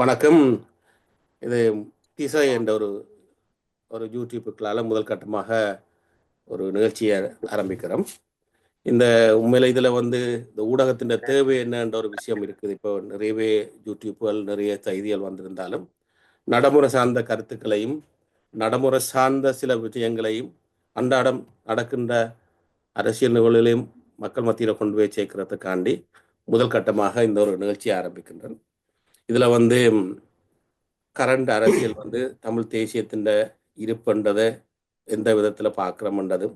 வணக்கம். இது திசை என்ற ஒரு ஒரு யூடியூப்புக்களால் முதல் கட்டமாக ஒரு நிகழ்ச்சியை ஆரம்பிக்கிறோம். இந்த உண்மையில் இதில் வந்து இந்த ஊடகத்தின் தேவை என்னன்ற ஒரு விஷயம் இருக்குது. இப்போ நிறையவே யூடியூப்புகள் நிறைய செய்திகள் வந்திருந்தாலும் நடைமுறை சார்ந்த கருத்துக்களையும் நடைமுறை சார்ந்த சில விஷயங்களையும் அன்றாடம் நடக்கின்ற அரசியல் நிகழ்வுகளையும் மக்கள் மத்தியில் கொண்டு போய் சேர்க்கிறதுக்காண்டி முதல் கட்டமாக இந்த ஒரு நிகழ்ச்சியை ஆரம்பிக்கின்றன இதில் வந்து கரண்ட் அரசியல் வந்து தமிழ் தேசியத்தின் இருப்புன்றதை எந்த விதத்தில் பார்க்குறோம்ன்றதும்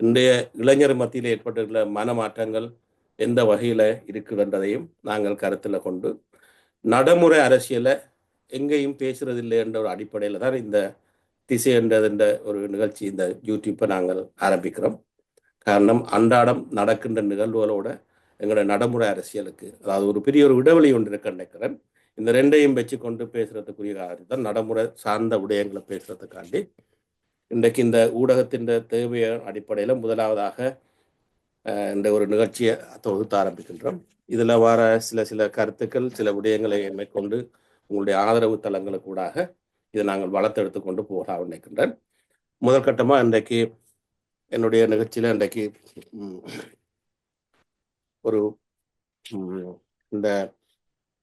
இன்றைய இளைஞர் மத்தியில் ஏற்பட்டுள்ள மனமாற்றங்கள் எந்த வகையில் இருக்குதுன்றதையும் நாங்கள் கருத்தில் கொண்டு நடைமுறை அரசியலை எங்கேயும் பேசுறது என்ற ஒரு அடிப்படையில் தான் இந்த திசை என்றதுன்ற ஒரு நிகழ்ச்சி இந்த யூடியூப்பை நாங்கள் ஆரம்பிக்கிறோம். காரணம் அன்றாடம் நடக்கின்ற நிகழ்வுகளோட எங்களோட நடைமுறை அரசியலுக்கு அதாவது ஒரு பெரிய ஒரு இடைவெளி ஒன்று இருக்க நினைக்கிறேன். இந்த ரெண்டையும் வச்சு கொண்டு பேசுறதுக்குரிய காரணம் தான் நடைமுறை சார்ந்த விடயங்களை பேசுறதுக்காண்டி. இன்றைக்கு இந்த ஊடகத்தின் தேவைய அடிப்படையில் முதலாவதாக இந்த ஒரு நிகழ்ச்சியை தொகுத்து ஆரம்பிக்கின்றோம். இதில் வர சில சில கருத்துக்கள் சில விடயங்களை மேற்கொண்டு உங்களுடைய ஆதரவு தளங்களுக்கு கூடாக இதை நாங்கள் வளர்த்தெடுத்து கொண்டு போகலாம் நினைக்கின்றேன். முதற்கட்டமாக இன்றைக்கு என்னுடைய நிகழ்ச்சியில் இன்றைக்கு ஒரு இந்த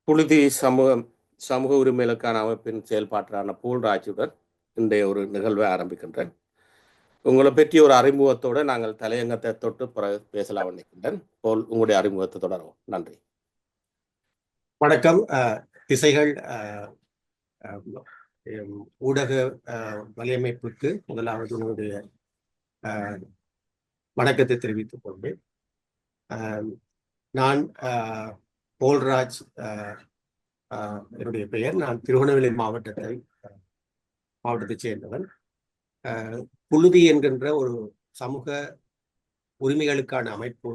புழுதி சமூகம் சமூக உரிமைகளுக்கான அமைப்பின் செயல்பாட்டான பூல்ராஜுடன் இன்றைய ஒரு நிகழ்வை ஆரம்பிக்கின்றேன். உங்களை பற்றி ஒரு அறிமுகத்தோடு நாங்கள் தலையங்கத்தை தொட்டு பிறகு பேசலாம் நினைக்கின்றேன். போல் உங்களுடைய அறிமுகத்தை தொடரும் நன்றி. வணக்கம். திசைகள் ஊடக வலையமைப்புக்கு முதலாவது உங்களுடைய வணக்கத்தை தெரிவித்துக் கொண்டேன் நான் போல்ராஜ் என்னுடைய பெயர். நான் திருவண்ணாமலை மாவட்டத்தை மாவட்டத்தைச் சேர்ந்தவன். புழுதி என்கின்ற ஒரு சமூக உரிமைகளுக்கான அமைப்பு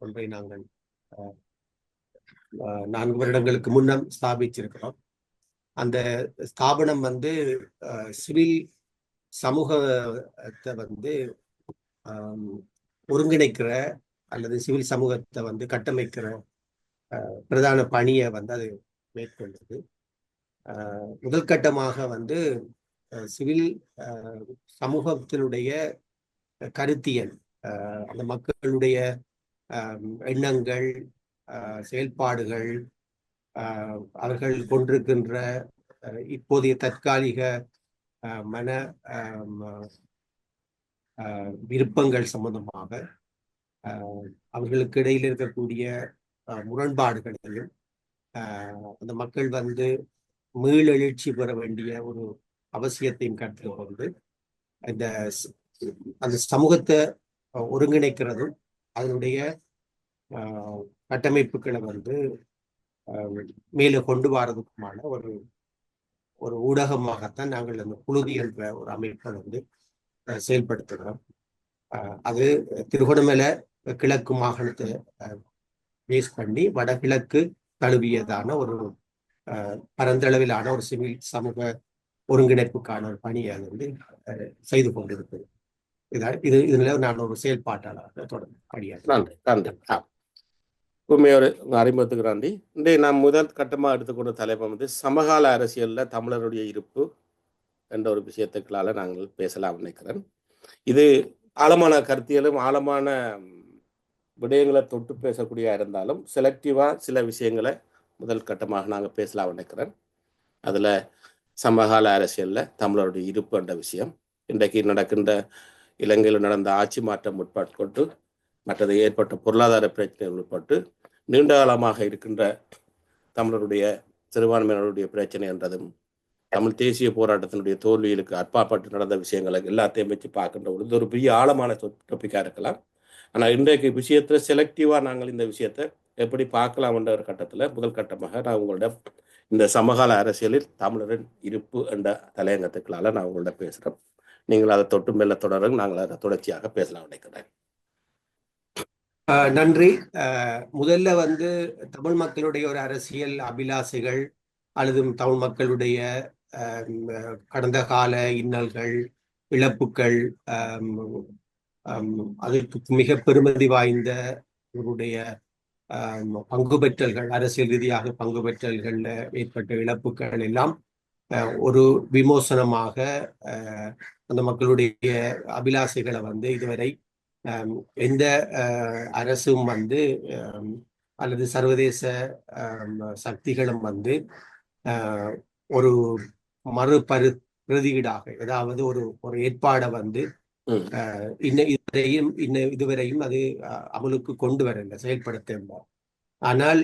ஒன்றை நாங்கள் நான்கு வருடங்களுக்கு முன்னம் ஸ்தாபிச்சிருக்கிறோம். அந்த ஸ்தாபனம் வந்து சிவில் சமூகத்தை வந்து ஒருங்கிணைக்கிற அல்லது சிவில் சமூகத்தை வந்து கட்டமைக்கிற பிரதான பணியை வந்து அது மேற்கொண்டது. முதல் கட்டமாக வந்து சிவில் சமூகத்தினுடைய கருத்தியல் அந்த மக்களுடைய எண்ணங்கள் செயல்பாடுகள் அவர்கள் கொண்டிருக்கின்ற இப்போதைய தற்காலிக மன விருப்பங்கள் சம்பந்தமாக அவர்களுக்கு இடையில் இருக்கக்கூடிய முரண்பாடுகளையும் அந்த மக்கள் வந்து மீளெழுச்சி பெற வேண்டிய ஒரு அவசியத்தையும் கருத்தில் கொண்டு இந்த அந்த சமூகத்தை ஒருங்கிணைக்கிறதும் அதனுடைய கட்டமைப்புகளை வந்து மேலே கொண்டு வரதுக்குமான ஒரு ஒரு ஊடகமாகத்தான் நாங்கள் அந்த புழுதி என்ற ஒரு அமைப்பை வந்து செயல்படுத்துகிறோம். அது திருகோணமலை கிழக்கு மாகாணத்தை பேஸ் பண்ணி வடகிழக்கு தழுவியதான ஒரு பரந்தளவிலான ஒரு சிவில் சமூக ஒருங்கிணைப்புக்கான ஒரு பணியை அது வந்து செய்து கொண்டிருக்கிறது. இது இதுல நான் ஒரு செயல்பாட்டாளராக தொடர்ந்து பணியாக நன்றி நன்றி. உண்மையோடு அறிமுகத்துக்கு நன்றி. இன்றைய நாம் முதல் கட்டமாக எடுத்துக்கொண்ட தலைப்பு வந்து சமகால அரசியலில் தமிழருடைய இருப்பு என்ற ஒரு விஷயத்துக்களால் நாங்கள் பேசலாம் நினைக்கிறேன். இது ஆழமான கருத்தியலும் ஆழமான விடயங்களை தொட்டு பேசக்கூடிய இருந்தாலும் செலக்டிவாக சில விஷயங்களை முதல் கட்டமாக நாங்கள் பேசலாம் நினைக்கிறேன். அதில் சமகால அரசியலில் தமிழருடைய இருப்பு என்ற விஷயம் இன்றைக்கு நடக்கின்ற இலங்கையில் நடந்த ஆட்சி மாற்றம் உட்பட்டு மற்றது ஏற்பட்ட பொருளாதார பிரச்சனைகள் உட்பட்டு நீண்ட காலமாக இருக்கின்ற தமிழருடைய சிறுபான்மையினருடைய பிரச்சனை என்றதும் தமிழ் தேசிய போராட்டத்தினுடைய தோல்விகளுக்கு அற்பாப்பட்டு நடந்த விஷயங்களை எல்லாத்தையும் வச்சு பார்க்கின்ற பொழுது ஒரு பெரிய ஆழமான டொப்பிக்காக இருக்கலாம். ஆனால் இன்றைக்கு விஷயத்தில் செலக்டிவாக நாங்கள் இந்த விஷயத்தை எப்படி பார்க்கலாம் என்ற ஒரு கட்டத்தில் முதல் கட்டமாக நான் உங்களோட இந்த சமகால அரசியலில் தமிழரின் இருப்பு என்ற தலையங்கத்துக்களால் நான் உங்கள்ட்ட பேசுகிறேன் நீங்கள் அதை தொட்டு மேல தொடரும் நாங்கள் அதை தொடர்ச்சியாக பேசலாம் நினைக்கிறேன். நன்றி. முதல்ல வந்து தமிழ் மக்களுடைய ஒரு அரசியல் அபிலாசைகள் அல்லது தமிழ் மக்களுடைய கடந்த கால இன்னல்கள் இழப்புகள் அதற்கு மிக பெருமதி வாய்ந்த இவருடைய பங்கு பெற்றல்கள் அரசியல் ரீதியாக பங்கு பெற்றல்கள்ல ஏற்பட்ட இழப்புகள் எல்லாம் அஹ், ஒரு விமோசனமாக அந்த மக்களுடைய அபிலாசைகளை வந்து இதுவரை எந்த அரசும் வந்து அல்லது சர்வதேச சக்திகளும் வந்து ஆஹ், ஒரு மறுபரு பிரதியீடாக ஏதாவது ஒரு ஒரு ஏற்பாடை வந்து இன்ன இதுவரையும் இன்ன இதுவரையும் அது அமலுக்கு கொண்டு வரல செயல்படுத்த ஆனால்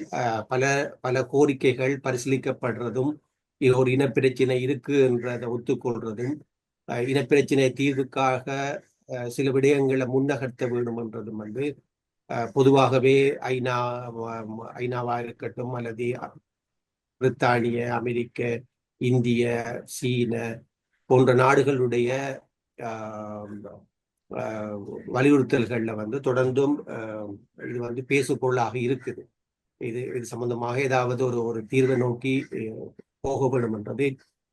பல பல கோரிக்கைகள் பரிசீலிக்கப்படுறதும் இது ஒரு இனப்பிரச்சனை இருக்கு என்றதை ஒத்துக்கொள்றதும் இனப்பிரச்சனை தீர்வுக்காக சில விடயங்களை முன்னகர்த்த வேண்டும் என்றதும் வந்து பொதுவாகவே ஐநா ஐநாவா இருக்கட்டும் அல்லது பிரித்தானிய அமெரிக்க இந்திய சீன போன்ற நாடுகளுடைய வலியுறுத்தல்கள்ல வந்து தொடர்ந்தும் இது வந்து பேசுபொருளாக இருக்குது. இது இது சம்பந்தமாக ஏதாவது ஒரு ஒரு தீர்வை நோக்கி போகப்படும் போக வேண்டும் என்றது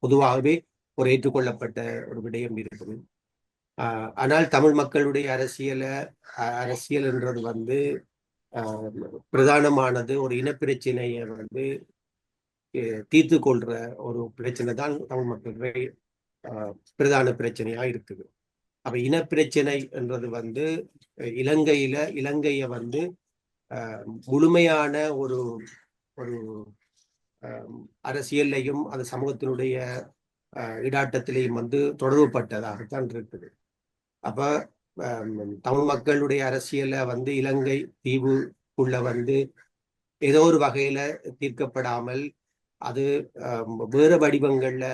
பொதுவாகவே ஒரு ஏற்றுக்கொள்ளப்பட்ட ஒரு விடயம் இருக்குது. ஆஹ், ஆனால் தமிழ் மக்களுடைய அரசியலை அரசியல் என்றது வந்து ஆஹ், பிரதானமானது ஒரு இனப்பிரச்சனையை வந்து தீர்த்து கொள்ற ஒரு பிரச்சனை தான் தமிழ் மக்களுடைய பிரதான பிரச்சனையா இருக்குது. அப்ப இனப்பிரச்சனை என்றது வந்து இலங்கையில இலங்கைய வந்து ஆஹ், முழுமையான ஒரு ஒரு ஆஹ், அரசியல்லையும் அது சமூகத்தினுடைய இடாட்டத்திலையும் வந்து தொடர்புபட்டதாகத்தான் இருக்குது. அப்ப தமிழ் மக்களுடைய அரசியலை வந்து இலங்கை தீவுக்குள்ள வந்து ஏதோ ஒரு வகையில தீர்க்கப்படாமல் அது வேறு வடிவங்கள்ல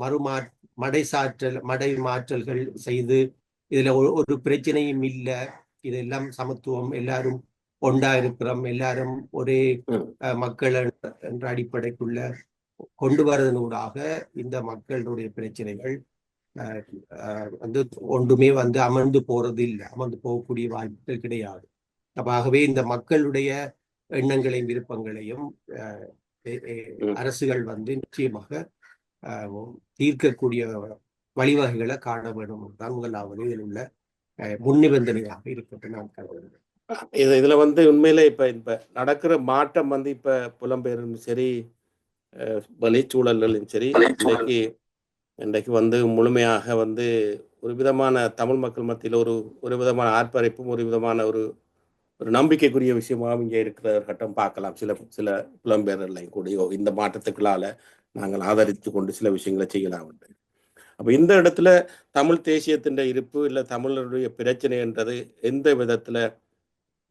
மறுமா மடைசாற்றல் மடை மாற்றல்கள் செய்து இதுல ஒரு பிரச்சனையும் இல்லை. இதெல்லாம் சமத்துவம். எல்லாரும் ஒண்டா இருக்கிறோம். எல்லாரும் ஒரே மக்கள் என்ற- அடிப்படைக்குள்ள கொண்டு வரதனூடாக இந்த மக்களுடைய பிரச்சனைகள் வந்து ஒன்றுமே வந்து அமர்ந்து போறது இல்லை. அமர்ந்து போகக்கூடிய வாய்ப்புகள் கிடையாது. ஆகவே இந்த மக்களுடைய எண்ணங்களையும் விருப்பங்களையும். அரசுகள் வந்து நிச்சயமாக தீர்க்கக்கூடிய வழிவகைகளை காண வேண்டும் தான் முதலாவது இதில் உள்ள முன்னிபந்தனையாக இருக்கட்டும் நான் கருதுகிறேன். இது இதுல வந்து உண்மையிலே இப்ப இப்ப நடக்கிற மாற்றம் வந்து இப்ப புலம்பெயரும் சரி வழிச்சூழல்களும் சரி இன்றைக்கு இன்றைக்கு வந்து முழுமையாக வந்து ஒரு விதமான தமிழ் மக்கள் மத்தியில் ஒரு ஒரு விதமான ஆர்ப்பரிப்பும் ஒரு விதமான ஒரு ஒரு நம்பிக்கைக்குரிய விஷயமாகவும் இங்கே இருக்கிற கட்டம் பார்க்கலாம். சில சில புலம்பெயர்களையும் கூடயோ இந்த மாற்றத்துக்களால நாங்கள் ஆதரித்து கொண்டு சில விஷயங்களை செய்யலாம் அப்போ இந்த இடத்துல தமிழ் தேசியத்தின் இருப்பு இல்லை தமிழருடைய பிரச்சனைன்றது எந்த விதத்துல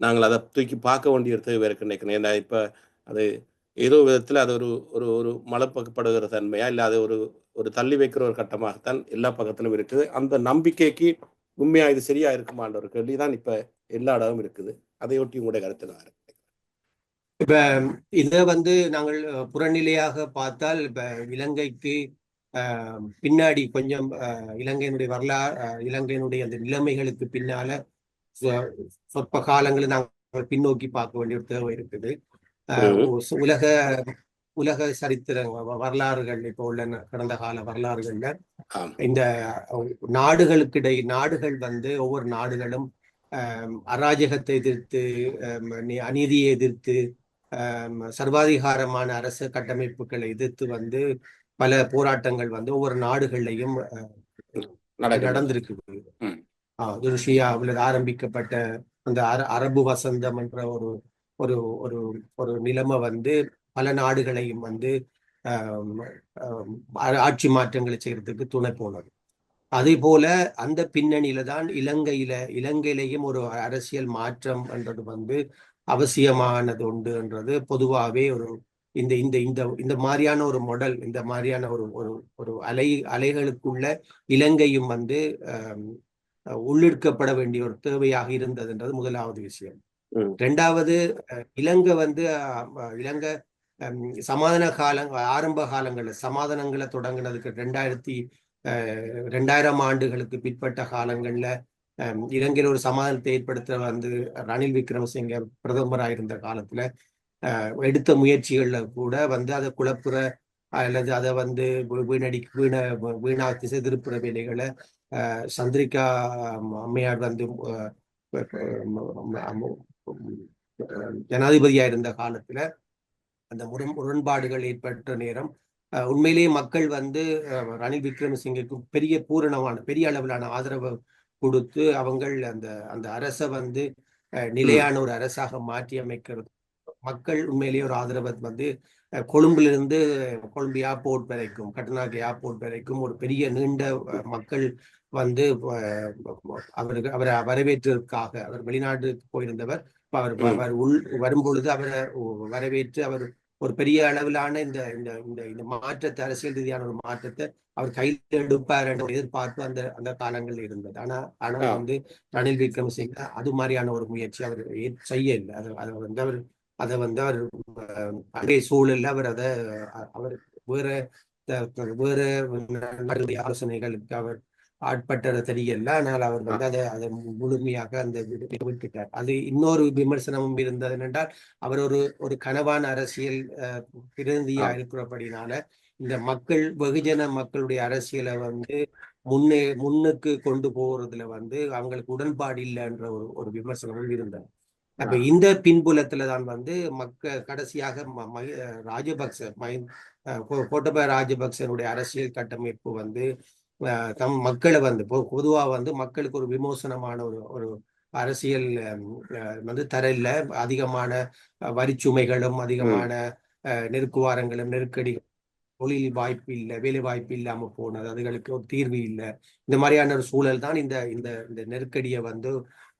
நாங்கள் அதை தூக்கி பார்க்க வேண்டிய தேவை இருக்கு நினைக்கிறேன். ஏன்னா இப்போ அது ஏதோ விதத்தில் அது ஒரு ஒரு ஒரு மலப்பக்கப்படுகிற தன்மையா இல்லை அது ஒரு ஒரு தள்ளி வைக்கிற ஒரு கட்டமாகத்தான் எல்லா பக்கத்திலும் இருக்குது. அந்த நம்பிக்கைக்கு உண்மையாக இது சரியா இருக்குமான்ற ஒரு கேள்வி தான் இப்போ எல்லா இடமும் இருக்குது. அதையொட்டி உங்களுடைய கருத்து நான் இருக்கு இப்ப இதை வந்து நாங்கள் புறநிலையாக பார்த்தால் இப்ப இலங்கைக்கு பின்னாடி கொஞ்சம் இலங்கையினுடைய வரலாறு இலங்கையினுடைய அந்த நிலைமைகளுக்கு பின்னால சொற்ப காலங்களை நாங்கள் பின்னோக்கி பார்க்க வேண்டிய ஒரு தேவை இருக்குது. உலக உலக சரித்திர வரலாறுகள் இப்போ உள்ள கடந்த கால வரலாறுகள்ல இந்த நாடுகளுக்கிடையே நாடுகள் வந்து ஒவ்வொரு நாடுகளும் அராஜகத்தை எதிர்த்து அநீதியை எதிர்த்து சர்வாதிகாரமான அரசு கட்டமைப்புகளை எதிர்த்து வந்து பல போராட்டங்கள் வந்து ஒவ்வொரு நாடுகள்லையும் நடந்திருக்கு துருஷியாவில் ஆரம்பிக்கப்பட்ட அந்த அர அரபு வசந்தம் என்ற ஒரு ஒரு ஒரு ஒரு நிலைமை வந்து பல நாடுகளையும் வந்து ஆட்சி மாற்றங்களை செய்யறதுக்கு துணை போனது. அதே போல அந்த பின்னணியில தான் இலங்கையில இலங்கையிலையும் ஒரு அரசியல் மாற்றம் என்றது வந்து அவசியமானது உண்டுன்றது பொதுவாகவே ஒரு இந்த இந்த இந்த இந்த மாதிரியான ஒரு மாடல் இந்த மாதிரியான ஒரு ஒரு ஒரு அலை அலைகளுக்குள்ள இலங்கையும் வந்து உள்ளிருக்கப்பட வேண்டிய ஒரு தேவையாக இருந்ததுன்றது முதலாவது விஷயம். ரெண்டாவது இலங்கை வந்து இலங்கை சமாதான கால ஆரம்ப காலங்களில் சமாதானங்களை தொடங்கினதுக்கு ரெண்டாயிரத்தி ரெண்டாயிரம் ஆண்டுகளுக்கு பிற்பட்ட காலங்கள்ல இலங்கையில் ஒரு சமாதானத்தை ஏற்படுத்த வந்து ரணில் விக்ரமசிங்க பிரதமராக இருந்த காலத்துல எடுத்த முயற்சிகள்ல கூட வந்து அதை குழப்புற அல்லது அதை வந்து வீணடி வீண வீணா திசை திருப்புற வேலைகளை சந்திரிகா அம்மையார் வந்து ஜனாதிபதியா இருந்த காலத்துல அந்த முரண் முரண்பாடுகள் ஏற்பட்ட நேரம் உண்மையிலேயே மக்கள் வந்து ரணில் விக்ரமசிங்குக்கு பெரிய பூரணமான பெரிய அளவிலான ஆதரவு கொடுத்து அவங்கள் அந்த அந்த அரசை வந்து நிலையான ஒரு அரசாக மாற்றி அமைக்கிறது மக்கள் உண்மையிலேயே ஒரு ஆதரவை வந்து கொழும்பிலிருந்து கொழும்பு ஏர்போர்ட் வரைக்கும் கட்டநாக்கு ஏர்போர்ட் வரைக்கும் ஒரு பெரிய நீண்ட மக்கள் வந்து அவருக்கு அவரை வரவேற்றதற்காக அவர் வெளிநாட்டுக்கு போயிருந்தவர் அவர் அவர் உள் வரும்பொழுது அவரை வரவேற்று அவர் ஒரு பெரிய அளவிலான இந்த இந்த இந்த இந்த மாற்றத்தை அரசியல் ரீதியான ஒரு மாற்றத்தை அவர் கையில் எடுப்பார் என்ற எதிர்பார்ப்பு அந்த அந்த காலங்களில் இருந்தது. ஆனா ஆனா வந்து ரணில் விக்ரமசிங்க அது மாதிரியான ஒரு முயற்சி அவர் செய்ய இல்லை. அது அதை வந்து அவர் அதை வந்து அவர் அன்றைய சூழல்ல அவர் அதை அவர் வேற வேற ஆலோசனைகளுக்கு அவர் ஆட்பட்டதை தெரியல. ஆனால் அவர் வந்து அதை அதை முழுமையாக அந்த விட்டுட்டார். அது இன்னொரு விமர்சனமும் இருந்தது என்றால் அவர் ஒரு ஒரு கனவான அரசியல் பிரதிநிதியா இருக்கிறபடினால இந்த மக்கள் வெகுஜன மக்களுடைய அரசியலை வந்து முன்னே முன்னுக்கு கொண்டு போறதுல வந்து அவங்களுக்கு உடன்பாடு இல்லைன்ற ஒரு ஒரு விமர்சனமும் இருந்தது அப்ப இந்த பின்புலத்துல தான் வந்து மக்க கடைசியாக ராஜபக்ச கோட்டபய ராஜபக்சனுடைய அரசியல் கட்டமைப்பு வந்து தம் மக்களை வந்து பொதுவா வந்து மக்களுக்கு ஒரு விமோசனமான ஒரு ஒரு அரசியல் வந்து தரல அதிகமான வரிச்சுமைகளும் அதிகமான நெருக்குவாரங்களும் நெருக்கடி தொழில் வாய்ப்பு இல்லை வேலை வாய்ப்பு இல்லாம போனது அதுகளுக்கு ஒரு தீர்வு இல்லை. இந்த மாதிரியான ஒரு சூழல் தான் இந்த இந்த இந்த நெருக்கடியை வந்து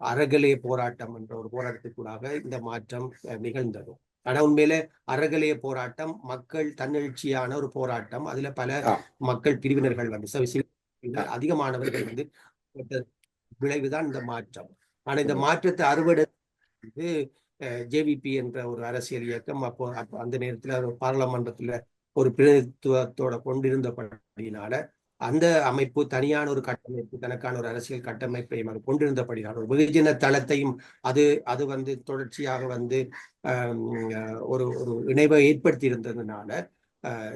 அறகலே போராட்டம் என்ற ஒரு போராட்டத்துக்குள்ளாக இந்த மாற்றம் நிகழ்ந்தது. ஆனா உண்மையில அறகலைய போராட்டம் மக்கள் தன்னெழுச்சியான ஒரு போராட்டம். அதுல பல மக்கள் பிரிவினர்கள் வந்து அதிகமானவர்கள் வந்து விளைவுதான் இந்த மாற்றம். ஆனா இந்த மாற்றத்தை அறுவடை வந்து ஜேவிபி என்ற ஒரு அரசியல் இயக்கம் அப்போ அந்த நேரத்துல பாராளுமன்றத்துல ஒரு பிரதித்துவத்தோட கொண்டிருந்தபடியினால அந்த அமைப்பு தனியான ஒரு கட்டமைப்பு தனக்கான ஒரு அரசியல் கட்டமைப்பை கொண்டிருந்தபடினால ஒரு வெகுஜன தளத்தையும் அது அது வந்து தொடர்ச்சியாக வந்து ஒரு ஒரு இணைவை ஏற்படுத்தி இருந்ததுனால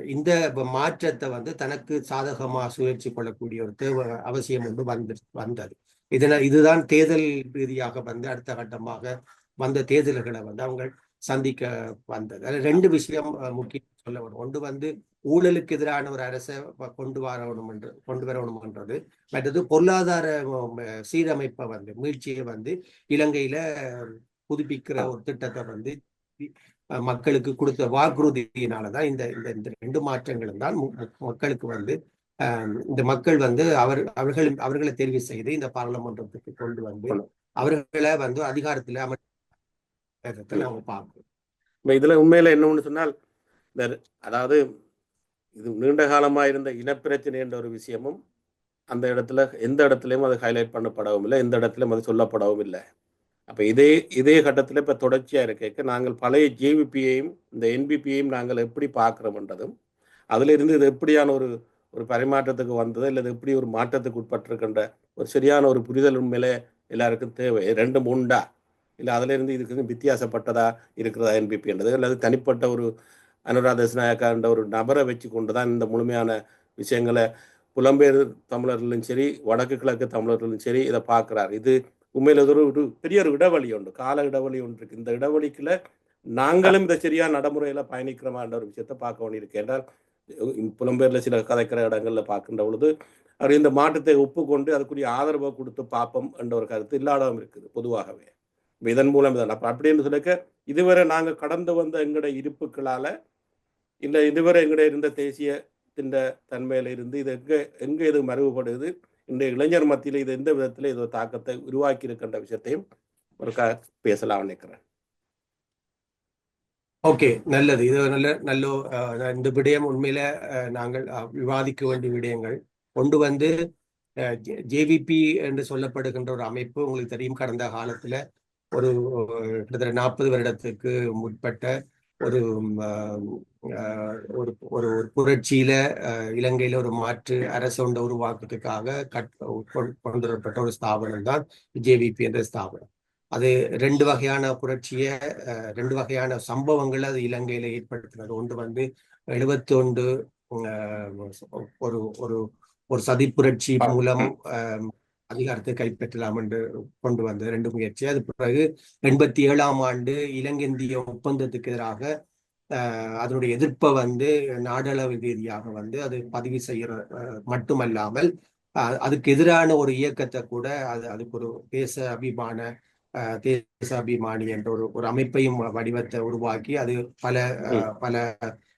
இந்த மாற்றத்தை வந்து தனக்கு சாதகமா சுழற்சி கொள்ளக்கூடிய ஒரு தேவை அவசியம் ஒன்று வந்து வந்தது. இதனால் இதுதான் தேர்தல் ரீதியாக வந்து அடுத்த கட்டமாக வந்த தேர்தல்களை வந்து அவங்க சந்திக்க வந்தது. ரெண்டு விஷயம் முக்கியம். சொல்ல வரும் ஒன்று வந்து ஊழலுக்கு எதிரான ஒரு அரசை கொண்டு வரணும் என்று கொண்டு வரணும்ன்றது. மற்றது பொருளாதார சீரமைப்பை வந்து மீழ்ச்சியை வந்து இலங்கையில புதுப்பிக்கிற ஒரு திட்டத்தை வந்து மக்களுக்கு கொடுத்த வாக்குறுதியினாலதான் இந்த இந்த இந்த ரெண்டு மாற்றங்களும் தான் மக்களுக்கு வந்து இந்த மக்கள் வந்து அவர் அவர்கள் அவர்களை தெரிவு செய்து இந்த பாராளுமன்றத்துக்கு கொண்டு வந்து அவர்களை வந்து அதிகாரத்துல அமர்த்தத்தில் அவங்க பார்க்கணும். இதுல உண்மையில என்ன ஒண்ணு சொன்னால் இந்த அதாவது இது நீண்ட காலமாக இருந்த இனப்பிரச்சனை என்ற ஒரு விஷயமும் அந்த இடத்துல எந்த இடத்துலையும் அது ஹைலைட் பண்ணப்படவும் இல்லை எந்த இடத்துலையும் அது சொல்லப்படவும் இல்லை. அப்போ இதே இதே கட்டத்தில் இப்போ தொடர்ச்சியாக இருக்க நாங்கள் பழைய ஜேவிபியையும் இந்த என்பிபியையும் நாங்கள் எப்படி பார்க்குறோம்ன்றதும் அதிலிருந்து இது எப்படியான ஒரு ஒரு பரிமாற்றத்துக்கு வந்தது இல்லை இது எப்படி ஒரு மாற்றத்துக்கு உட்பட்டிருக்கின்ற ஒரு சரியான ஒரு புரிதல் உண்மையிலே எல்லாருக்கும் தேவை ரெண்டும் உண்டா? இல்லை அதிலிருந்து இதுக்கு வித்தியாசப்பட்டதா இருக்கிறதா என்பிபின்றது அல்லது தனிப்பட்ட ஒரு அனுராத நாயக்கான்ற ஒரு நபரை வச்சு கொண்டு தான் இந்த முழுமையான விஷயங்களை புலம்பெயர் தமிழர்களும் சரி வடக்கு கிழக்கு தமிழர்களும் சரி இதை பார்க்குறாரு. இது உண்மையில் ஒரு ஒரு பெரிய ஒரு இடைவெளி உண்டு கால இடைவெளி ஒன்று இருக்கு. இந்த இடைவெளிக்குள்ள நாங்களும் இந்த சரியா நடைமுறையில பயணிக்கிறோமான்ற ஒரு விஷயத்த பார்க்க வேண்டியிருக்கு. என்றால் புலம்பெயர்ல சில கதைக்கிற இடங்கள்ல பார்க்கின்ற பொழுது அவர் இந்த மாற்றத்தை ஒப்புக்கொண்டு அதுக்குரிய ஆதரவை கொடுத்து பார்ப்போம் என்ற ஒரு கருத்து இல்லாதவும் இருக்குது பொதுவாகவே. இதன் மூலம் இதான் அப்ப அப்படின்னு சொல்லிக்க இதுவரை நாங்கள் கடந்து வந்த எங்களுடைய இருப்புகளால இந்த இதுவரை எங்கிட்ட இருந்த தேசிய திண்ட தன்மையில இருந்து இது எங்க எங்க இது மறைவுபடுது இந்த இளைஞர் மத்தியில் இது எந்த விதத்தில் இது தாக்கத்தை உருவாக்கி இருக்கின்ற விஷயத்தையும் ஒரு க பேசலாம் நினைக்கிறேன். ஓகே நல்லது. இது நல்ல நல்ல இந்த விடயம் உண்மையில நாங்கள் விவாதிக்க வேண்டிய விடயங்கள். கொண்டு வந்து ஜேவிபி என்று சொல்லப்படுகின்ற ஒரு அமைப்பு உங்களுக்கு தெரியும். கடந்த காலத்துல ஒரு கிட்டத்தட்ட நாற்பது வருடத்துக்கு முற்பட்ட ஒரு ஒரு ஒரு புரட்சியில இலங்கையில ஒரு மாற்று அரசு ஒன்றை உருவாக்கத்துக்காக கட் கொண்டு வரப்பட்ட ஒரு ஸ்தாபனம் தான் ஜேவிபி என்ற ஸ்தாபனம். அது ரெண்டு வகையான புரட்சியை ரெண்டு வகையான சம்பவங்களை அது இலங்கையில ஏற்படுத்தினது. ஒன்று வந்து எழுபத்தி ஒன்று ஒரு ஒரு ஒரு சதி புரட்சி மூலம் அதிகாரத்தை கைப்பற்றலாம் என்று கொண்டு வந்த ரெண்டு முயற்சி. அது பிறகு எண்பத்தி ஏழாம் ஆண்டு இலங்கை ஒப்பந்தத்துக்கு எதிராக அதனுடைய எதிர்ப்பை வந்து நாடளவு ரீதியாக வந்து அது பதிவு செய்யற மட்டுமல்லாமல் அதுக்கு எதிரான ஒரு இயக்கத்தை கூட அது அதுக்கு ஒரு தேச அபிமான தேச அபிமானி என்ற ஒரு ஒரு அமைப்பையும் வடிவத்தை உருவாக்கி அது பல பல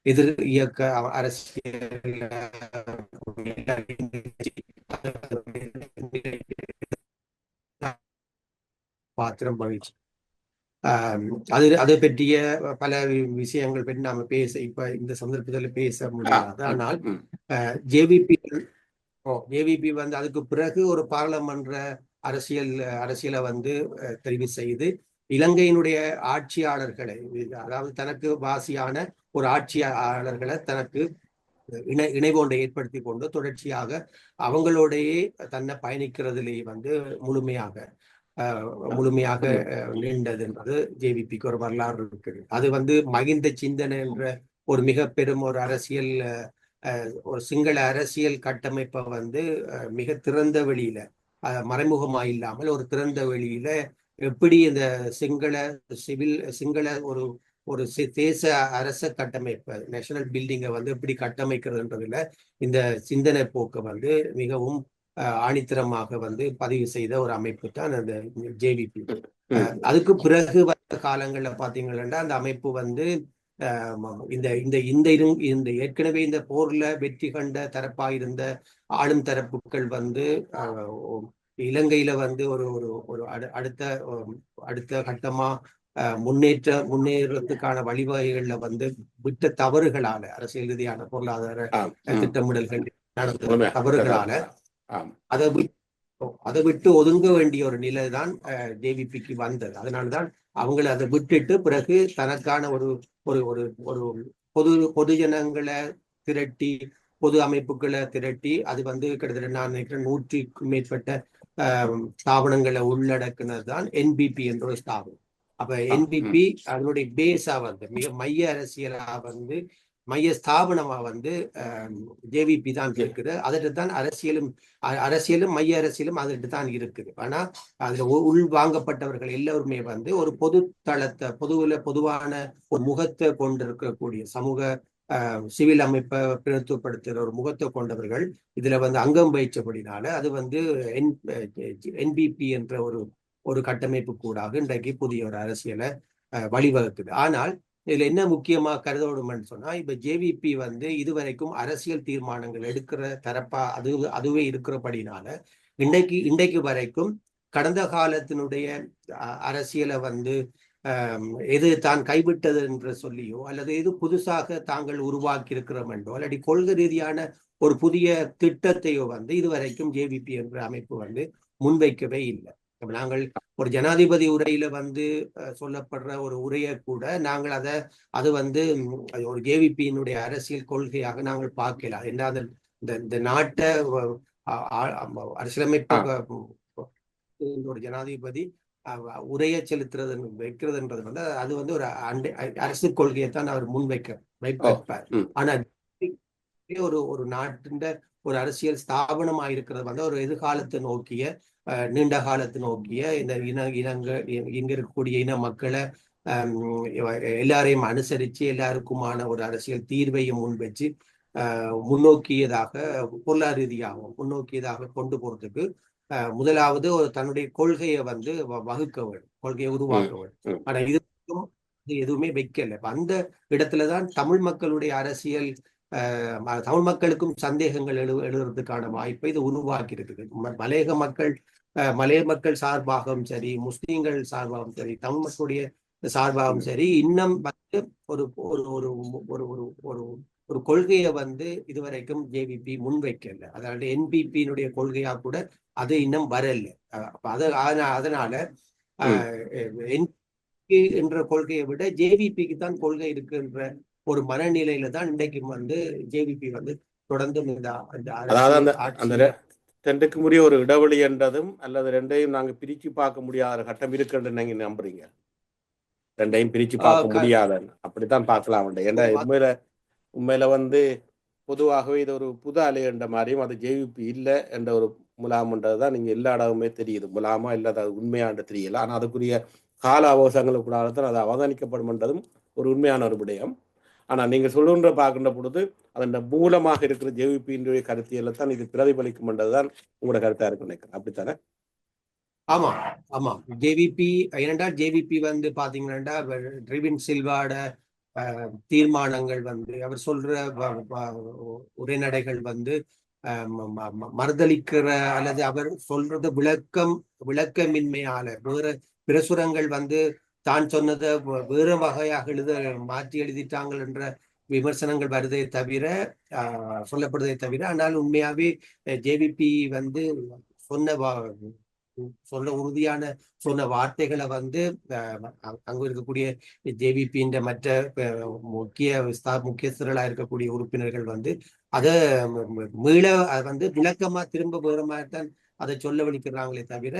எதிர் இயக்க அரசியல் பாத்திரம் வகிச்சு அது அதை பற்றிய பல விஷயங்கள் பற்றி நாம பேச இப்ப இந்த சந்தர்ப்பத்தில் பேச முடியாது ஆனால். ஜேவிபி ஓ ஜேவிபி வந்து அதுக்கு பிறகு ஒரு பாராளுமன்ற அரசியல் அரசியலை வந்து தெரிவு செய்து இலங்கையினுடைய ஆட்சியாளர்களை அதாவது தனக்கு வாசியான ஒரு ஆட்சியாளர்களை தனக்கு இணை இணைவு ஒன்றை ஏற்படுத்தி கொண்டு தொடர்ச்சியாக அவங்களோடையே தன்னை பயணிக்கிறதுலேயே வந்து முழுமையாக முழுமையாக நீண்டது. என்பது ஜேவிபிக்கு ஒரு வரலாறு இருக்குது. அது வந்து மகிந்த சிந்தனை என்ற ஒரு மிக பெரும் ஒரு அரசியல் ஒரு சிங்கள அரசியல் கட்டமைப்பை வந்து மிக திறந்த வெளியில மறைமுகமா இல்லாமல் ஒரு திறந்த வெளியில எப்படி இந்த சிங்கள சிவில் சிங்கள ஒரு ஒரு தேச அரச கட்டமைப்பு நேஷனல் பில்டிங்கை வந்து எப்படி கட்டமைக்கிறதுன்றதுல இந்த சிந்தனை போக்கை வந்து மிகவும் ஆணித்தரமாக வந்து பதிவு செய்த ஒரு அமைப்பு தான் அந்த ஜேவிபி. அதுக்கு பிறகு வந்த காலங்கள்ல பாத்தீங்கன்னா அந்த அமைப்பு வந்து இந்த இந்த இந்த இரு- இந்த ஏற்கனவே இந்த போர்ல வெற்றி கண்ட தரப்பாயிருந்த ஆளும் தரப்புகள் வந்து இலங்கையில வந்து ஒரு ஒரு ஒரு அடு- அடுத்த அடுத்த கட்டமா முன்னேற்ற முன்னேறத்துக்கான வழிவகைகள்ல வந்து விட்ட தவறுகளால அரசியல் ரீதியான பொருளாதார. திட்டமிடல்கள் நடந்த. தவறுகளால ஆம். அதை விட்டு அதை விட்டு ஒதுங்க வேண்டிய ஒரு நிலை தான் ஜேவிபிக்கு வந்தது. அதனாலதான் அவங்கள அதை விட்டுட்டு பிறகு தனக்கான ஒரு ஒரு ஒரு ஒரு பொது பொதுஜனங்களை திரட்டி பொது அமைப்புகளை திரட்டி அது வந்து கிட்டத்தட்ட நான் நினைக்கிறேன் நூற்றிக்கும் மேற்பட்ட ஆஹ், ஸ்தாபனங்களை உள்ளடக்குனது தான் என்பிபி என்ற ஒரு ஸ்தாபனம். அப்ப என்பிபி அதனுடைய பேஸா வந்து மிக மைய அரசியலா வந்து மைய ஸ்தாபனமா வந்து ஜேவிபி தான் இருக்குது. அதில் தான் அரசியலும் அரசியலும் மைய அரசியலும் அதில் தான் இருக்குது. ஆனா அதுல உள் வாங்கப்பட்டவர்கள் எல்லோருமே வந்து ஒரு பொது தளத்தை பொதுவுல பொதுவான ஒரு முகத்தை கொண்டிருக்கக்கூடிய சமூக சிவில் அமைப்பை பிரதித்துவப்படுத்துகிற ஒரு முகத்தை கொண்டவர்கள் இதுல வந்து அங்கம் வகிச்சபடினால அது வந்து என்பிபி என்ற ஒரு ஒரு கட்டமைப்பு கூடாக இன்றைக்கு புதிய ஒரு அரசியலை வழிவகுக்குது. ஆனால் இதுல என்ன முக்கியமா கருதப்படும்னு சொன்னா இப்ப ஜேவிபி வந்து இதுவரைக்கும் அரசியல் தீர்மானங்கள் எடுக்கிற தரப்பா அது அதுவே இருக்கிறபடினால இன்றைக்கு இன்றைக்கு வரைக்கும் கடந்த காலத்தினுடைய அரசியலை வந்து எது தான் கைவிட்டது என்று சொல்லியோ அல்லது எது புதுசாக தாங்கள் உருவாக்கி இருக்கிறோம் என்றோ அல்லது கொள்கை ரீதியான ஒரு புதிய திட்டத்தையோ வந்து இதுவரைக்கும் ஜேவிபி என்ற அமைப்பு வந்து முன்வைக்கவே இல்லை. நாங்கள் ஒரு ஜனாதிபதி உரையில வந்து சொல்லப்படுற ஒரு உரையை கூட நாங்கள் அதை அது வந்து ஒரு ஜேவிபியினுடைய அரசியல் கொள்கையாக நாங்கள் பார்க்கலாம் என்ன இந்த நாட்டை அரசியலமைப்பு ஒரு ஜனாதிபதி உரையை செலுத்துறது வைக்கிறதுன்றது வந்து அது வந்து ஒரு அண்டை அரசு கொள்கையை தான் அவர் முன்வைக்க வைப்பார். ஆனா ஒரு ஒரு நாட்டின் ஒரு அரசியல் ஸ்தாபனமா இருக்கிறது வந்து ஒரு எதிர்காலத்தை நோக்கிய நீண்ட காலத்தை நோக்கிய இந்த இன இனங்க இங்க இருக்கக்கூடிய இன மக்களை எல்லாரையும் அனுசரிச்சு எல்லாருக்குமான ஒரு அரசியல் தீர்வையும் முன்வச்சு அஹ், முன்னோக்கியதாக பொருளாதார ரீதியாகவும் முன்னோக்கியதாக கொண்டு போறதுக்கு முதலாவது ஒரு தன்னுடைய கொள்கையை வந்து வகுக்க வேண்டும். கொள்கையை உருவாக்க வேண்டும். ஆனா இது இது எதுவுமே வைக்கல. அந்த இடத்துலதான் தமிழ் மக்களுடைய அரசியல் தமிழ் மக்களுக்கும் சந்தேகங்கள் எழு எழுதுறதுக்கான வாய்ப்பை இது உருவாக்கி இருக்குது மலையக மக்கள் மலைய மக்கள் சார்பாகவும் சரி முஸ்லீம்கள் சார்பாகவும் சரி தமிழ் மக்களுடைய சார்பாகவும் சரி இன்னும் வந்து ஒரு ஒரு ஒரு ஒரு ஒரு ஒரு ஒரு கொள்கையை வந்து இதுவரைக்கும் ஜேவிபி முன்வைக்கல. அதாவது என்பிபியினுடைய கொள்கையா கூட அது இன்னும் வரல. அது அதனா- அதனால என்பி என்ற கொள்கையை விட ஜேவிபிக்கு தான் கொள்கை இருக்குன்ற ஒரு மனநிலையில தான் இன்றைக்கு வந்து ஜேவிபி வந்து தொடர்ந்து இந்த அதாவது அந்த அந்த ஒரு இடைவெளி என்றதும் அல்லது ரெண்டையும் நாங்க பிரிச்சு பார்க்க முடியாத கட்டம் இருக்குன்னு நீங்க நம்புறீங்க? ரெண்டையும் பிரிச்சு பார்க்க முடியாத அப்படித்தான் பார்க்கலாம் ஏன்னா. உண்மையில உண்மையில வந்து பொதுவாகவே இது ஒரு புது அலை என்ற மாதிரியும் அது ஜேவிபி இல்லை என்ற ஒரு முலாம்ன்றது தான் நீங்கள் எல்லா இடமுமே தெரியுது. முலாமா இல்லாத அது உண்மையாண்டு தெரியல. ஆனால் அதுக்குரிய கால அவகாசங்களுக்குள்ளாக தான் அது அவதானிக்கப்படும்ன்றதும் ஒரு உண்மையான ஒரு விடயம். ஆனால் நீங்கள் சொல்லுன்ற பார்க்கின்ற பொழுது அதன் மூலமாக இருக்கிற ஜேவிபியினுடைய கருத்தியல தான் இது பிரதிபலிக்கும்ன்றது என்றதுதான் உங்களோட கருத்தா இருக்கு நினைக்கிறேன். அப்படித்தானே? ஆமா ஆமா. ஜேவிபி ஏனென்றால் ஜேவிபி வந்து பாத்தீங்கன்னா ட்ரிவின் சில்வாட அஹ், தீர்மானங்கள் வந்து அவர் சொல்ற வ- உரைநடைகள் வந்து ம- மறுதளிக்கிற அல்லது அவர் சொல்றது விளக்கம் விளக்கமின்மையால வேற பிரசுரங்கள் வந்து தான் சொன்னதை வேறு வகையாக எழுத மாற்றி எழுதிட்டாங்கள் என்ற விமர்சனங்கள் வருதே தவிர ஆஹ், சொல்லப்படுதே தவிர ஆனால் உண்மையாவே ஜேவிபி வந்து சொன்ன சொல்ல உறுதியான சொன்ன வார்த்தைகளை வந்து அங்கு அங்க- இருக்கக்கூடிய ஜேவிபின்ற மற்ற முக்கிய ஸ்தா இருக்கக்கூடிய உறுப்பினர்கள் வந்து அதை மீள அது வந்து விளக்கமா திரும்ப போகிற மாதிரி தான் அதை சொல்ல வலிக்கிறாங்களே தவிர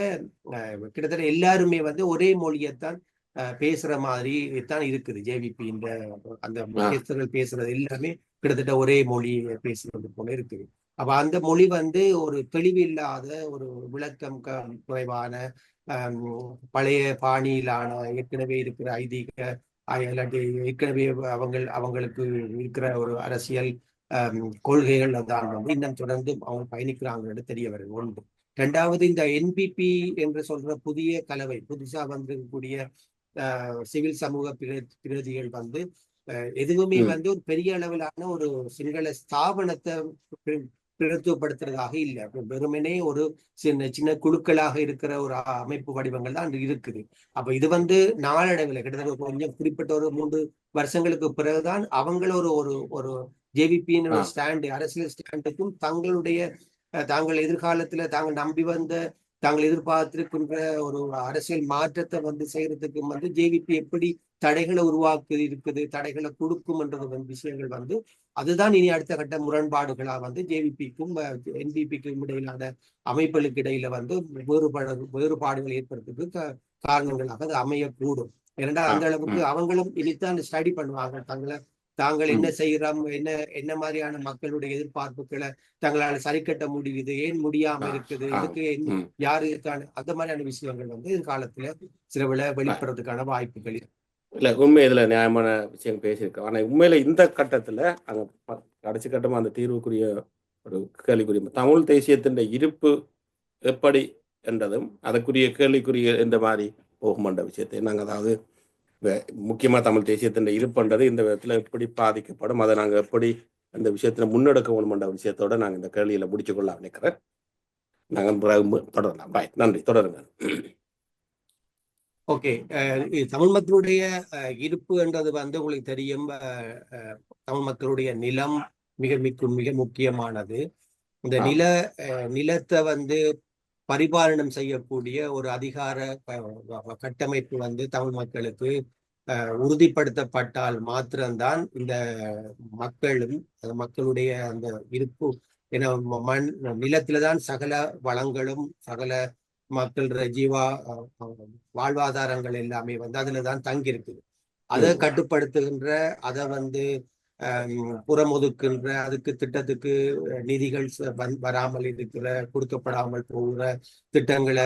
அஹ், கிட்டத்தட்ட எல்லாருமே வந்து ஒரே மொழியைத்தான் பேசுற மாதிரி தான் இருக்குது. ஜேவிபி இந்த அந்த முக்கியஸ்தர்கள் பேசுறது எல்லாமே கிட்டத்தட்ட ஒரே மொழி பேசுறது போல இருக்குது. அப்ப அந்த மொழி வந்து ஒரு தெளிவில்லாத ஒரு விளக்கம் குறைவான பழைய பாணியிலான ஏற்கனவே இருக்கிற ஐதீக இல்லாட்டி ஏற்கனவே அவங்க அவங்களுக்கு இருக்கிற ஒரு அரசியல் கொள்கைகள் தான் வந்து இன்னும் தொடர்ந்து அவங்க பயணிக்கிறாங்கன்னு தெரிய வருது. ஒன்று. ரெண்டாவது இந்த என்பிபி என்று சொல்ற புதிய கலவை புதுசா வந்திருக்கக்கூடிய சிவில் சமூக பிர- பிரதிகள் வந்து எதுவுமே. வந்து ஒரு பெரிய அளவிலான ஒரு சிங்கள ஸ்தாபனத்தை பிர- பிரதித்துவப்படுத்துறதாக இல்லை வெறுமனே ஒரு சின்ன சின்ன குழுக்களாக இருக்கிற ஒரு அமைப்பு வடிவங்கள் தான் இருக்குது அப்ப இது வந்து நாளடைவில் கிட்டத்தட்ட கொஞ்சம் குறிப்பிட்ட ஒரு மூன்று வருஷங்களுக்கு பிறகுதான் அவங்கள ஒரு ஒரு ஒரு ஜேவிபியின். ஸ்டாண்டு அரசியல் ஸ்டாண்டுக்கும் தங்களுடைய தாங்கள் எதிர்காலத்துல தாங்கள் நம்பி வந்த தாங்கள் எதிர்பார்த்திருக்கின்ற ஒரு அரசியல் மாற்றத்தை வந்து செய்யறதுக்கு வந்து ஜேவிபி எப்படி தடைகளை உருவாக்கி இருக்குது தடைகளை கொடுக்கும் என்ற விஷயங்கள் வந்து அதுதான் இனி அடுத்த கட்ட முரண்பாடுகளா வந்து ஜேவிபிக்கும் என்பிபிக்கும் இடையிலான அமைப்புகளுக்கு இடையில வந்து வேறுபாடு வேறுபாடுகள் ஏற்படுறதுக்கு கா- காரணங்களாக அது அமையக்கூடும். ஏனென்றால் அந்த அளவுக்கு அவங்களும் இனித்தான் ஸ்டடி பண்ணுவாங்க. தங்களை தாங்கள் என்ன செய்யறோம்? என்ன என்ன மாதிரியான மக்களுடைய எதிர்பார்ப்புகளை தங்களால சரி கட்ட முடியுது? ஏன் முடியாம இருக்குது? இதுக்கு ம். யாரு இதுக்கான அந்த மாதிரியான விஷயங்கள் வந்து எதிர்காலத்துல சில விட வெளிப்படுறதுக்கான வாய்ப்புகள். இல்லை உண்மை இதில் நியாயமான விஷயம் பேசியிருக்கோம். ஆனால் உண்மையில் இந்த கட்டத்தில் அங்கே கடைசி கட்டமாக அந்த தீர்வுக்குரிய ஒரு கேள்விக்குரிய தமிழ் தேசியத்தின் இருப்பு எப்படி என்றதும் அதற்குரிய கேள்விக்குரிய என்ற மாதிரி போகுமன்ற விஷயத்தை நாங்கள் அதாவது முக்கியமாக தமிழ் தேசியத்தின் இருப்புன்றது இந்த விதத்தில் எப்படி பாதிக்கப்படும் அதை நாங்கள் எப்படி அந்த விஷயத்தில் முன்னெடுக்க வேணுமென்ற விஷயத்தோட நாங்கள் இந்த கேள்வியில் முடிச்சுக்கொள்ள நினைக்கிறேன். நாங்கள் பிறகு தொடரலாம். பாய் நன்றி. தொடருங்க. ஓகே தமிழ் மக்களுடைய இருப்பு என்றது வந்து உங்களுக்கு தெரியும். தமிழ் மக்களுடைய நிலம் மிக மிக மிக முக்கியமானது. இந்த. நில நிலத்தை வந்து பரிபாலனம் செய்யக்கூடிய ஒரு அதிகார கட்டமைப்பு வந்து தமிழ் மக்களுக்கு உறுதிப்படுத்தப்பட்டால் மாத்திரம்தான் இந்த மக்களும் அந்த மக்களுடைய அந்த இருப்பு ஏன்னா மண் நிலத்தில தான் சகல வளங்களும் சகல மக்களோட ஜீவா வாழ்வாதாரங்கள் எல்லாமே வந்து அதுல தான் தங்கி இருக்குது அதை. கட்டுப்படுத்துகின்ற அதை வந்து புறமொதுக்கின்ற அதுக்கு திட்டத்துக்கு நிதிகள் வராமல் இருக்கிற கொடுக்கப்படாமல் போகிற திட்டங்களை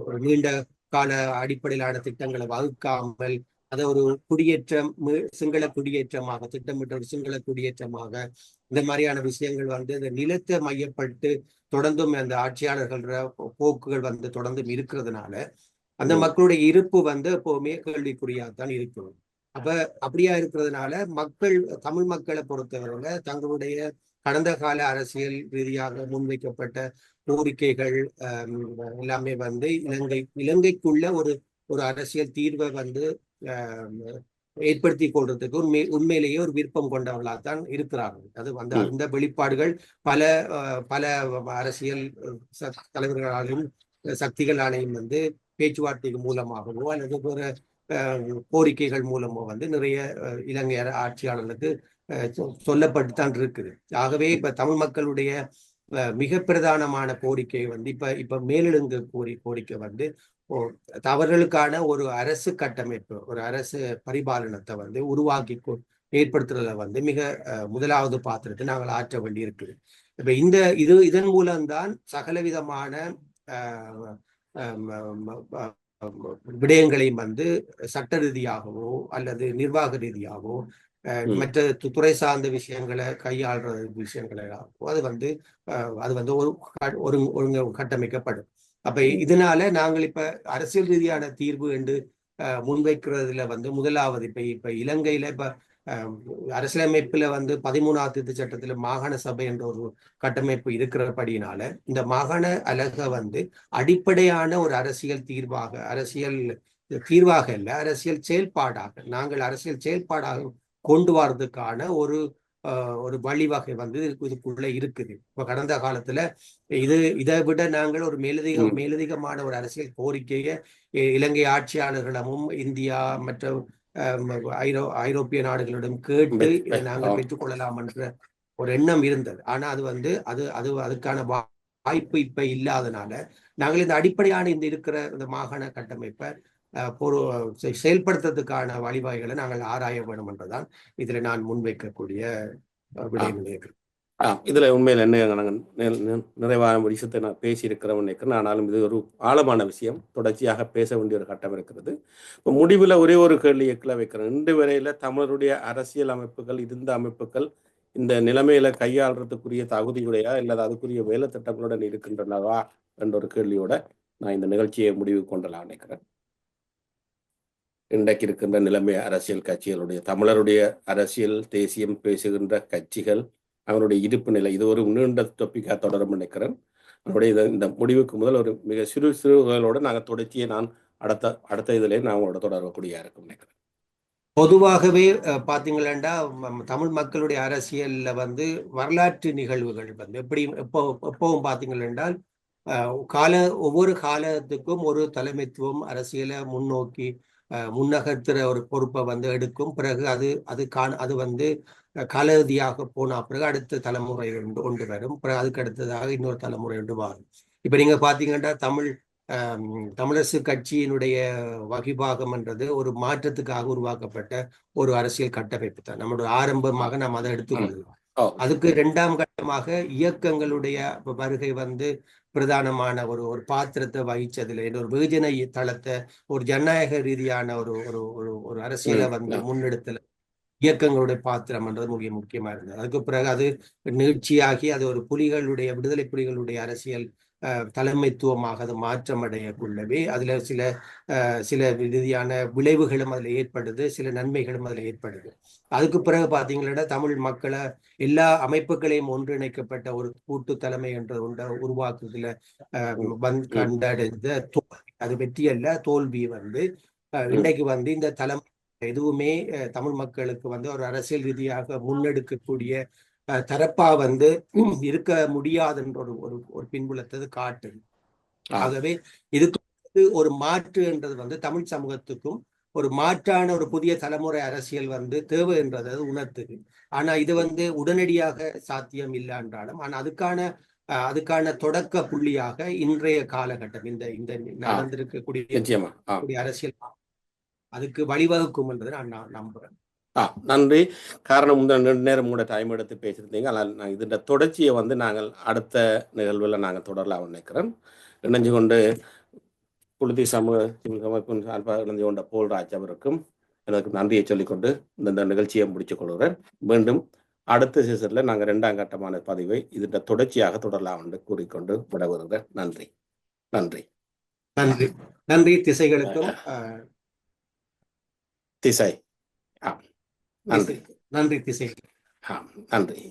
ஒரு நீண்ட கால அடிப்படையிலான திட்டங்களை வகுக்காமல் அதை ஒரு குடியேற்றம் சிங்கள குடியேற்றமாக திட்டமிட்ட ஒரு சிங்கள குடியேற்றமாக இந்த மாதிரியான விஷயங்கள் வந்து இந்த நிலத்தை மையப்பட்டு தொடர்ந்தும் அந்த ஆட்சியாளர்கள போக்குகள் வந்து தொடர்ந்தும் இருக்கிறதுனால அந்த. மக்களுடைய இருப்பு வந்து எப்பவுமே கேள்விக்குறியாத்தான் இருக்கும் அப்ப அப்படியா இருக்கிறதுனால மக்கள் தமிழ் மக்களை பொறுத்தவரையில தங்களுடைய கடந்த கால அரசியல் ரீதியாக முன்வைக்கப்பட்ட கோரிக்கைகள் எல்லாமே வந்து இலங்கை இலங்கைக்குள்ள ஒரு ஒரு அரசியல் தீர்வை வந்து ஏற்படுத்தி கொள்றதுக்கு உண்மை உண்மையிலேயே ஒரு விருப்பம் கொண்டவர்களாகத்தான் இருக்கிறார்கள் அது வந்து. அந்த வெளிப்பாடுகள் பல பல அரசியல் தலைவர்களாலும் சக்திகளாலையும் வந்து பேச்சுவார்த்தை மூலமாகவோ அல்லது ஒரு கோரிக்கைகள் மூலமோ வந்து நிறைய இலங்கை ஆட்சியாளர்களுக்கு சொல்லப்பட்டு தான் சொல்லப்பட்டுத்தான் இருக்குது. ஆகவே இப்ப தமிழ் மக்களுடைய அஹ், மிக பிரதானமான கோரிக்கை வந்து இப்ப இப்ப மேலெழுங்கு கோரி கோரிக்கை வந்து தவறுகளுக்கான ஒரு அரசு கட்டமைப்பு ஒரு அரசு பரிபாலனத்தை வந்து உருவாக்கி கொ- ஏற்படுத்துறதுல வந்து மிக அஹ், முதலாவது பாத்திரத்தை நாங்கள் ஆற்ற வேண்டி இருக்குது இப்ப இந்த இது இதன் மூலம்தான் சகலவிதமான விதமான விடயங்களையும் வந்து சட்ட ரீதியாகவோ அல்லது நிர்வாக ரீதியாகவோ. மற்ற துறை சார்ந்த விஷயங்களை கையாளுற விஷயங்களை அது வந்து அது வந்து ஒரு க- ஒரு ஒழுங்கு கட்டமைக்கப்படும் அப்ப இதனால நாங்கள் இப்ப அரசியல் ரீதியான தீர்வு என்று அஹ், முன்வைக்கிறதுல வந்து முதலாவது இப்ப இப்ப இலங்கையில இப்ப அரசியலமைப்புல வந்து பதிமூணாவது திருத்தச் சட்டத்துல மாகாண சபை என்ற ஒரு கட்டமைப்பு இருக்கிறபடியினால இந்த மாகாண அலக வந்து அடிப்படையான ஒரு அரசியல் தீர்வாக அரசியல் தீர்வாக இல்லை அரசியல் செயல்பாடாக நாங்கள் அரசியல் செயல்பாடாக கொண்டு வர்றதுக்கான ஒரு ஒரு வழிவகை வந்து இதுக்கு- இதுக்குள்ள இருக்குது இப்ப கடந்த காலத்துல இது இதை விட நாங்கள் ஒரு மேலதிக. மேலதிகமான ஒரு அரசியல் கோரிக்கையை இலங்கை ஆட்சியாளர்களிடமும் இந்தியா மற்ற அஹ், ஐரோ ஐரோப்பிய நாடுகளிடம் கேட்டு நாங்கள். பெற்றுக்கொள்ளலாம் என்ற ஒரு எண்ணம் இருந்தது. ஆனா அது வந்து அது அது அதுக்கான வாய்ப்பு இப்ப இல்லாதனால நாங்கள் இந்த அடிப்படையான இந்த இருக்கிற இந்த மாகாண கட்டமைப்பை பொரு செயல்படுத்துறதுக்கான வழிவகைகளை நாங்கள் ஆராய வேண்டும் என்றுதான் இதுல நான் முன்வைக்கக்கூடிய விடயம் இருக்கிறது ஆ இதுல உண்மையில் என்ன நாங்கள் நிறைவான விஷயத்தை நான் பேசியிருக்கிறோம் நினைக்கிறேன். ஆனாலும் இது ஒரு ஆழமான விஷயம். தொடர்ச்சியாக பேச வேண்டிய ஒரு கட்டம் இருக்கிறது. இப்போ முடிவில் ஒரே ஒரு கேள்வி எக்கில் வைக்கிறேன். இன்று வரையில தமிழருடைய அரசியல் அமைப்புகள் இருந்த அமைப்புகள் இந்த நிலைமையில கையாளுறதுக்குரிய தகுதியுடையா இல்லது அதுக்குரிய வேலை திட்டங்களுடன் இருக்கின்றனவா என்ற ஒரு கேள்வியோட நான் இந்த நிகழ்ச்சியை முடிவு கொண்டலாம் நினைக்கிறேன். இன்றைக்கு இருக்கின்ற நிலைமை அரசியல் கட்சிகளுடைய தமிழருடைய அரசியல் தேசியம் பேசுகின்ற கட்சிகள் அவருடைய இருப்பு நிலை. இது ஒரு நீண்ட டொப்பிக்காக தொடரும் நினைக்கிறேன். அவருடைய இந்த- முடிவுக்கு முதல் ஒரு மிக சிறு சிறுகளோட நாங்கள் தொடர்ச்சியை நான் அடுத்த அடுத்த இதிலே நான் அவங்களோட தொடரக்கூடிய இருக்கும் நினைக்கிறேன். பொதுவாகவே அஹ், தமிழ் மக்களுடைய அரசியல்ல வந்து வரலாற்று நிகழ்வுகள் வந்து எப்படி எப்போ எப்பவும் பார்த்தீங்களென்றால் கால ஒவ்வொரு காலத்துக்கும் ஒரு தலைமைத்துவம் அரசியலை முன்னோக்கி அஹ், முன்னகர்த்துற ஒரு பொறுப்பை வந்து எடுக்கும். பிறகு அது அது காண அது வந்து அஹ், காலாவதியாக போன பிறகு அடுத்த தலைமுறை ஒன்று ஒன்று வரும். பிறகு அதுக்கு அடுத்ததாக இன்னொரு தலைமுறை ஒன்று வரும் இப்ப நீங்க பாத்தீங்கன்னா தமிழ் தமிழரசு கட்சியினுடைய வகிபாகம் என்றது ஒரு மாற்றத்துக்காக உருவாக்கப்பட்ட ஒரு அரசியல் கட்டமைப்பு தான். நம்மளோட ஆரம்பமாக நாம் அதை எடுத்துக்கொள்ளலாம் அதுக்கு இரண்டாம் கட்டமாக இயக்கங்களுடைய வருகை வந்து பிரதானமான ஒரு ஒரு பாத்திரத்தை வகிச்சதுல ஒரு வெகுஜன தளத்தை ஒரு ஜனநாயக ரீதியான ஒரு ஒரு ஒரு அரசியலை வந்து. முன்னெடுத்தல. இயக்கங்களுடைய பாத்திரம்ன்றது மிக முக்கியமா இருந்தது. அதுக்கு பிறகு அது நீட்சியாகி அது ஒரு புலிகளுடைய விடுதலை புலிகளுடைய அரசியல் தலைமைத்துவமாக அது மாற்றமடையக்குள்ளவே அதுல சில சில ரீதியான விளைவுகளும் அதுல ஏற்படுது சில நன்மைகளும் அதுல ஏற்படுது அதுக்கு பிறகு பாத்தீங்கன்னா தமிழ் மக்களை எல்லா அமைப்புகளையும் ஒன்றிணைக்கப்பட்ட ஒரு கூட்டு தலைமை என்ற ஒன்றை உருவாக்குறதுல அஹ், வந்து கண்டடைந்த தோல்வி. அது வெற்றி அல்ல தோல்வி வந்து அஹ், இன்றைக்கு வந்து இந்த தலைமை எதுவுமே தமிழ் மக்களுக்கு வந்து ஒரு அரசியல் ரீதியாக முன்னெடுக்கக்கூடிய தரப்பா வந்து இருக்க முடியாதுன்ற ஒரு ஒரு ஒரு பின்புலத்தை அது காட்டுது ஆ. ஆகவே இதுக்கு ஒரு மாற்று என்றது வந்து தமிழ் சமூகத்துக்கும் ஒரு மாற்றான ஒரு புதிய தலைமுறை அரசியல் வந்து தேவை என்றதை அது உணர்த்துது. ஆனா இது வந்து உடனடியாக சாத்தியம் இல்லை என்றாலும் ஆனா அதுக்கான அதுக்கான தொடக்க புள்ளியாக இன்றைய காலகட்டம் இந்த இந்த நடந்திருக்கக்கூடிய அரசியல் அதுக்கு வழிவகுக்கும் என்பதை நான் நான் நம்புறேன். ஆ நன்றி. காரணம் இந்த ரெண்டு நேரம் கூட டைம் எடுத்து பேசியிருந்தீங்க. ஆனால் நான் இதோட தொடர்ச்சியை வந்து நாங்கள் அடுத்த நிகழ்வில் நாங்கள் தொடரலாம் நினைக்கிறேன். இணைஞ்சு கொண்டு புழுதி சமூக அமைப்பின் சார்பாக இணைஞ்சு கொண்ட போல்ராஜ் அவருக்கும் எனக்கு நன்றியை சொல்லிக்கொண்டு இந்த இந்த நிகழ்ச்சியை முடித்துக் கொள்கிறேன். மீண்டும் அடுத்த சீசனில் நாங்கள் ரெண்டாம் கட்டமான பதிவை இதோட தொடர்ச்சியாக தொடரலாம் என்று கூறிக்கொண்டு விட வருகிறேன் நன்றி. நன்றி. நன்றி. நன்றி திசைகளுக்கும் திசை. ஆ நன்றி. நன்றி திசை. ஆ நன்றி.